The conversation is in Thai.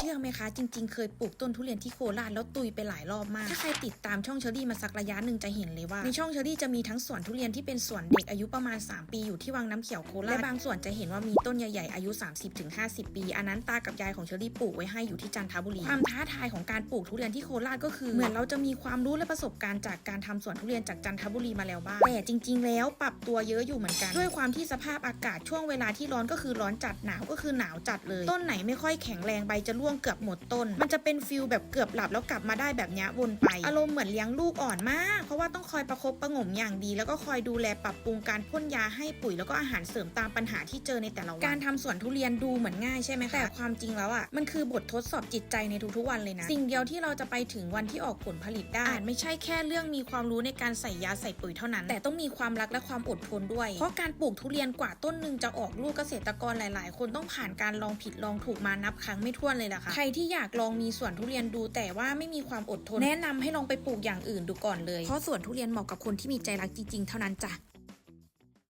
เชื่อไหมคะ จริง ๆ เคยปลูกต้นทุเรียนที่โคราชแล้วตุยไปหลายรอบมาก ถ้าใครติดตามช่องเชอรี่มาสักระยะหนึ่งจะเห็นเลยว่า ในช่องเชอรี่จะมีทั้งสวนทุเรียนที่เป็นสวนเด็กอายุประมาณ 3 ปีอยู่ที่วังน้ำเขียวโคราชและบางส่วนจะเห็นว่ามีต้นใหญ่ๆอายุ 30-50 ปีอันนั้นตากับยายของเชอรี่ปลูกไว้ให้อยู่ที่จันทบุรีความท้าทายของการปลูกทุเรียนที่โคราชก็คือ เหมือนเราจะมีความรู้และประสบการณ์จากการทำสวนทุเรียนจากจันทบุรีมาแล้วบ้างแต่จริง ๆ แล้วปรับตัวเยอะอยู่เหมือนกัน ด้วยความที่สภาพอากาศช่วงเวลาที่ร้อนก็คือร้อนจัดหนาวก็คือหนาวจัดเลย ต้นไหนไม่ค่อยแข็งแรงใบจะร่วงเกือบหมดต้น มันจะเป็นฟิลแบบเกือบหลับแล้วกลับมาได้แบบเนี้ยวนไป อารมณ์เหมือนเลี้ยงลูกอ่อนมาก เพราะว่าต้องคอยประคบประหงมอย่างดี แล้วก็คอยดูแลปรับปรุงการพ่นยาให้ปุ๋ยแล้วก็อาหารเสริมตามปัญหาที่เจอในแต่ละวัน การทำสวนทุเรียนดูเหมือนง่ายใช่ไหมคะแต่ความจริงแล้วอะมันคือบททดสอบจิตใจในทุกๆวันเลยนะ สิ่งเดียวที่เราจะไปถึงวันที่ออกผลผลิตได้อาจไม่ใช่แค่เรื่องมีความรู้ในการใส่ยาใส่ปุ๋ยเท่านั้น แต่ต้องมีความรักและความอดทนด้วย เพราะการปลูกทุเรียนกว่าต้นหนึ่งจะออกลูกเกษตรกรหลาย ๆ คนต้องผ่านการลองผิดลองถูกมานับครั้งไม่ถ้วนเลยล่ะค่ะใครที่อยากลองมีสวนทุเรียนดูแต่ว่าไม่มีความอดทน แนะนำให้ลองไปปลูกอย่างอื่นดูก่อนเลย เพราะสวนทุเรียนเหมาะกับคนที่มีใจรักจริงๆ เท่านั้นจ้ะ